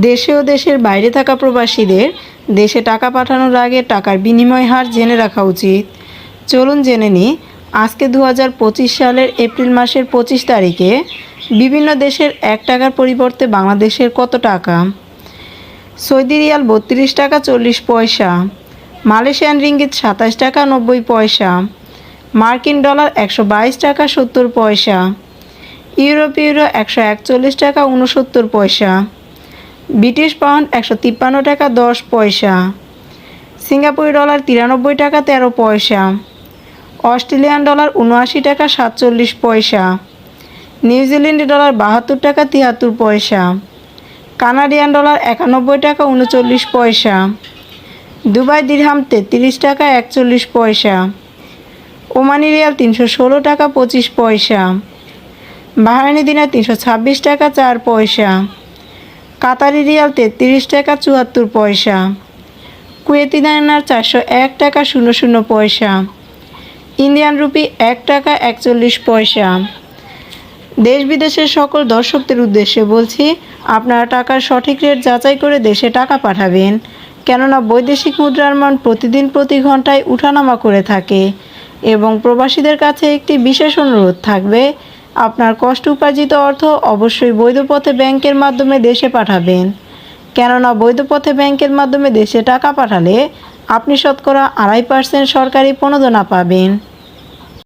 দেশে ও দেশের বাইরে থাকা প্রবাসীদের দেশে টাকা পাঠানোর আগে টাকার বিনিময় হার জেনে রাখা উচিত। চলুন জেনে নিই, আজকে দু হাজার পঁচিশ সালের এপ্রিল মাসের পঁচিশ তারিখে বিভিন্ন দেশের এক টাকার পরিবর্তে বাংলাদেশের কত টাকা? সৌদি রিয়াল বত্রিশ টাকা চল্লিশ পয়সা, মালয়েশিয়ান রিঙ্গিত সাতাশ টাকা নব্বই পয়সা, মার্কিন ডলার একশো বাইশ টাকা সত্তর পয়সা, ইউরোপ ইউরো একশো একচল্লিশ টাকা উনসত্তর পয়সা ব্রিটিশ পাউন্ড একশো তিপ্পান্ন টাকা দশ পয়সা। সিঙ্গাপুরি ডলার তিরানব্বই টাকা তেরো পয়সা। অস্ট্রেলিয়ান ডলার উনআশি টাকা সাতচল্লিশ পয়সা। নিউজিল্যান্ড ডলার বাহাত্তর টাকা তিয়াত্তর পয়সা। কানাডিয়ান ডলার একানব্বই টাকা উনচল্লিশ পয়সা। দুবাই দিরহাম তেত্রিশ টাকা একচল্লিশ পয়সা। ওমানি রিয়াল তিনশো ষোলো টাকা পঁচিশ পয়সা। বাহারানি দিনার তিনশো ছাব্বিশ টাকা চার পয়সা। কাতারি রিয়াল তেত্রিশ টাকা চুয়াত্তর পয়সা। কুয়েতি দিনার চারশো এক টাকা শূন্য শূন্য পয়সা। ইন্ডিয়ান রুপি এক টাকা একচল্লিশ পয়সা। দেশ বিদেশের সকল দর্শকদের উদ্দেশ্যে বলছি, আপনারা টাকার সঠিক রেট যাচাই করে দেশে টাকা পাঠাবেন। কেননা বৈদেশিক মুদ্রার মান প্রতিদিন প্রতি ঘন্টায় উঠানামা করে থাকে এবং প্রবাসীদের কাছে একটি বিশেষ অনুরোধ থাকবে আপনার কষ্ট উপার্জিত অর্থ অবশ্যই বৈধ পথে ব্যাংকের মাধ্যমে দেশে পাঠাবেন। কেননা বৈধ পথে ব্যাংকের মাধ্যমে দেশে টাকা পাঠালে আপনি শতকরা আড়াই পার্সেন্ট সরকারি প্রণোদনা পাবেন।